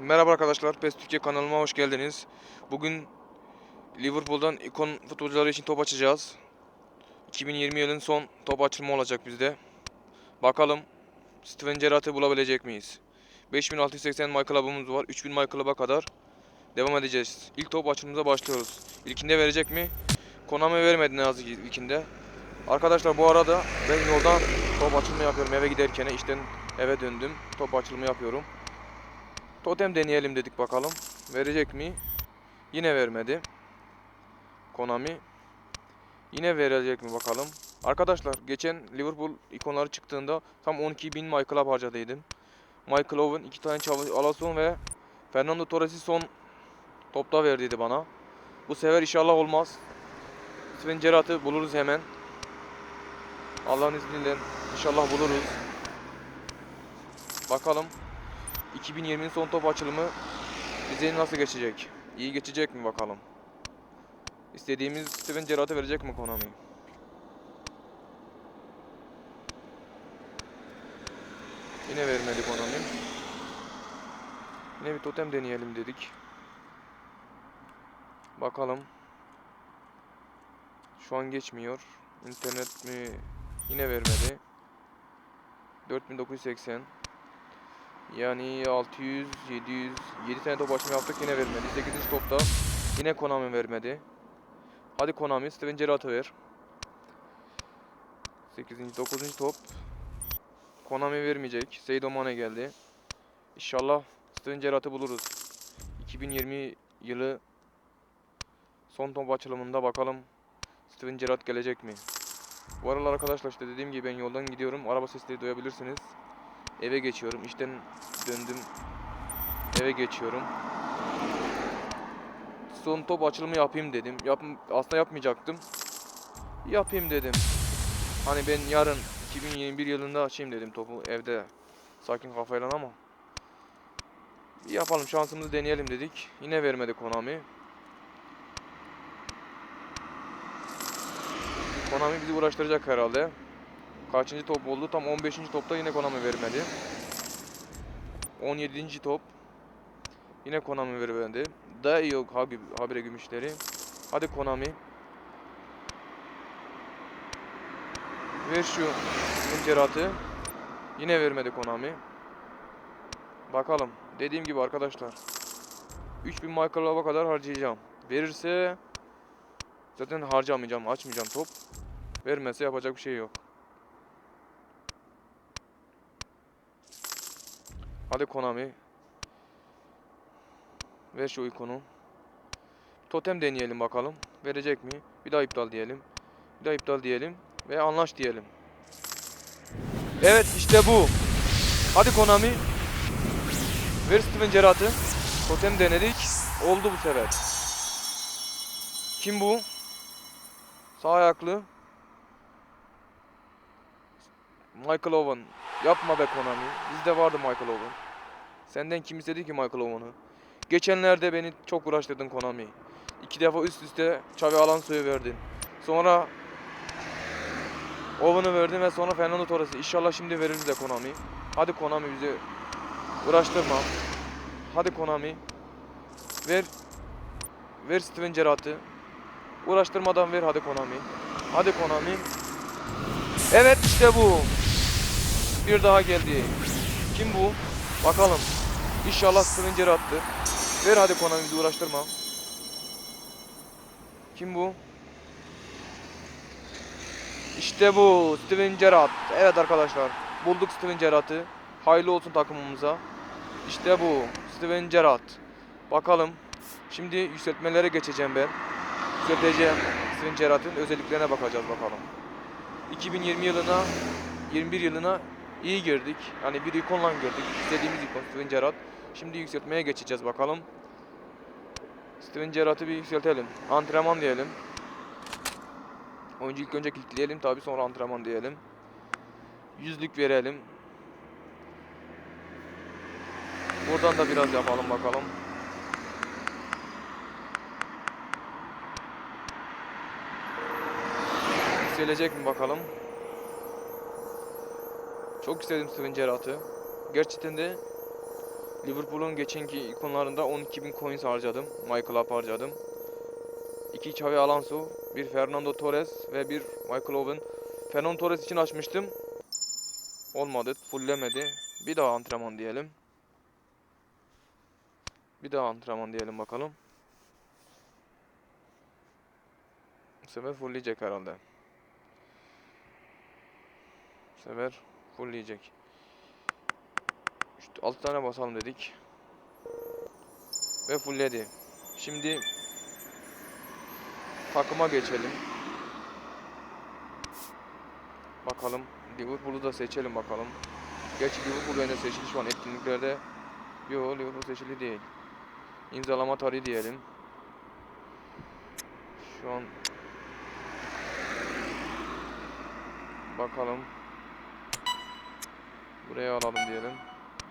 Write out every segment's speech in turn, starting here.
Merhaba arkadaşlar, PES Türkiye kanalıma hoş geldiniz. Bugün Liverpool'dan ikon futbolcuları için top açacağız. 2020 yılın son top açılma olacak bizde. Bakalım Steven Gerrard'ı bulabilecek miyiz? 5680 My Club'ımız var. 3000 My Club'a kadar devam edeceğiz. İlk top açılımıza başlıyoruz. İlkinde verecek mi? Konami vermedi ne yazık ki ilkinde. Arkadaşlar bu arada ben yoldan top açılımı yapıyorum eve giderken işten eve döndüm. Top açılımı yapıyorum. Totem deneyelim dedik bakalım. Verecek mi? Yine vermedi. Konami. Yine verecek mi bakalım. Arkadaşlar geçen Liverpool ikonları çıktığında tam 12.000 My Club harcadıydım. Michael Owen, iki tane Alonso ve Fernando Torres'i son topta verdiydi bana. Bu sefer inşallah olmaz. Sven Gerrard'ı buluruz hemen. Allah'ın izniyle inşallah buluruz. Bakalım 2020'nin son top açılımı bize nasıl geçecek? İyi geçecek mi bakalım? İstediğimiz Steven Gerrard'ı verecek mi Konami? Yine vermedi Konami. Yine bir totem deneyelim dedik. Bakalım. Şu an geçmiyor. İnternet mi? Yine vermedi. 4980 yani 600, 700, 7 tane top açma yaptık yine vermedi. 8. topta yine Konami vermedi. Hadi Konami, Steven Gerrard'ı ver. 8. 9. top. Konami vermeyecek. Seido Mane geldi. İnşallah Steven Gerrard'ı buluruz. 2020 yılı son top açılımında bakalım Steven Gerrard gelecek mi? Bu aralar arkadaşlar işte dediğim gibi ben yoldan gidiyorum. Araba sesleri duyabilirsiniz. Eve geçiyorum. İşten döndüm. Eve geçiyorum. Son top açılımı yapayım dedim. Yap aslında yapmayacaktım. Yapayım dedim. Hani ben yarın 2021 yılında açayım dedim topu evde. Sakin kafayla ama. Yapalım şansımızı deneyelim dedik. Yine vermedi Konami. Konami bizi uğraştıracak herhalde. Kaçıncı top oldu? Tam 15. topta yine Konami vermedi. 17. top. Yine Konami vermedi. Da yok habi, habire gümüşleri. Hadi Konami. Ver şu inceratı. Yine vermedi Konami. Bakalım. Dediğim gibi arkadaşlar. 3000 Michael'a kadar harcayacağım. Verirse zaten harcamayacağım, açmayacağım top. Vermezse yapacak bir şey yok. Hadi Konami. Ver şu ikonu. Totem deneyelim bakalım. Verecek mi? Bir daha iptal diyelim. Bir daha iptal diyelim. Ve anlaş diyelim. Evet işte bu. Hadi Konami. Ver Steven Gerrard'ı. Totem denedik. Oldu bu sefer. Kim bu? Sağ ayaklı. Michael Owen. Yapma be Konami. Bizde vardı Michael Owen. Senden kim istedi ki Michael Owen'ı? Geçenlerde beni çok uğraştırdın Konami. İki defa üst üste Xavi Alonso'yu verdin. Sonra Owen'ı verdin ve sonra Fernando Torres'i. İnşallah şimdi veririz de Konami. Hadi Konami bizi uğraştırma. Hadi Konami. Ver. Ver Steven Gerrard'ı. Uğraştırmadan ver hadi Konami. Hadi Konami. Evet işte bu. Bir daha geldi. Kim bu? Bakalım. İnşallah Steven Gerrard'tı. Ver hadi Konami bizi uğraştırma. Kim bu? İşte bu Steven Gerrard. Evet arkadaşlar. Bulduk Steven Gerrard'ı. Hayırlı olsun takımımıza. İşte bu Steven Gerrard. Bakalım. Şimdi yükseltmelere geçeceğim ben. Yükselteceğim Steven Gerrard'ın özelliklerine bakacağız bakalım. 2020 yılına 21 yılına iyi girdik. Hani bir ikonla girdik. İstediğimiz ikon Steven Gerrard. Şimdi yükseltmeye geçeceğiz bakalım. Steven Gerrard'ı bir yükseltelim. Antrenman diyelim. Oyuncu ilk önce klikleyelim tabi sonra antrenman diyelim. Yüzlük verelim. Buradan da biraz yapalım bakalım. Yükselecek mi bakalım. Çok istedim Steven Gerrard'ı. Gerçekten de Liverpool'un geçenki ikonlarında 12.000 coins harcadım. Michael Up harcadım. 2 Xavi Alonso, bir Fernando Torres ve bir Michael Owen. Fernando Torres için açmıştım. Olmadı, fulllemedi. Bir daha antrenman diyelim. Bir daha antrenman diyelim bakalım. Bu sefer fullleyecek herhalde. Bu sefer fullleyecek. İşte 6 tane basalım dedik. Ve fullledi. Şimdi takıma geçelim. Bakalım. Liverpool'u da seçelim bakalım. Gerçi Liverpool bende seçili şu an etkinliklerde. Yo Liverpool seçili değil. İmzalama tarihi diyelim. Şu an bakalım. Buraya alalım diyelim.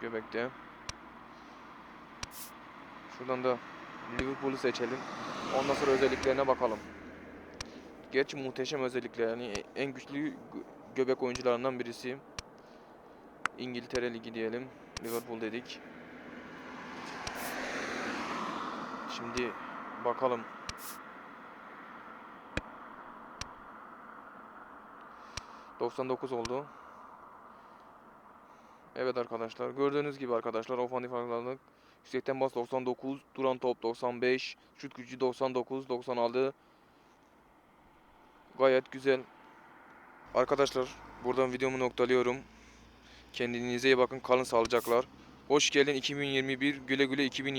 Göbekte. Şuradan da Liverpool'u seçelim. Ondan sonra özelliklerine bakalım. Gerçi muhteşem özellikler yani en güçlü gö- göbek oyuncularından birisi. İngiltere Ligi diyelim. Liverpool dedik. Şimdi bakalım. ...99 oldu. Evet arkadaşlar. Gördüğünüz gibi arkadaşlar ofansif farklılık yüksekten bas 99, duran top 95, şut gücü 99, 96. Gayet güzel. Arkadaşlar buradan videomu noktalıyorum. Kendinize iyi bakın. Kalın sağlıcaklar. Hoş geldin 2021. Güle güle 2020.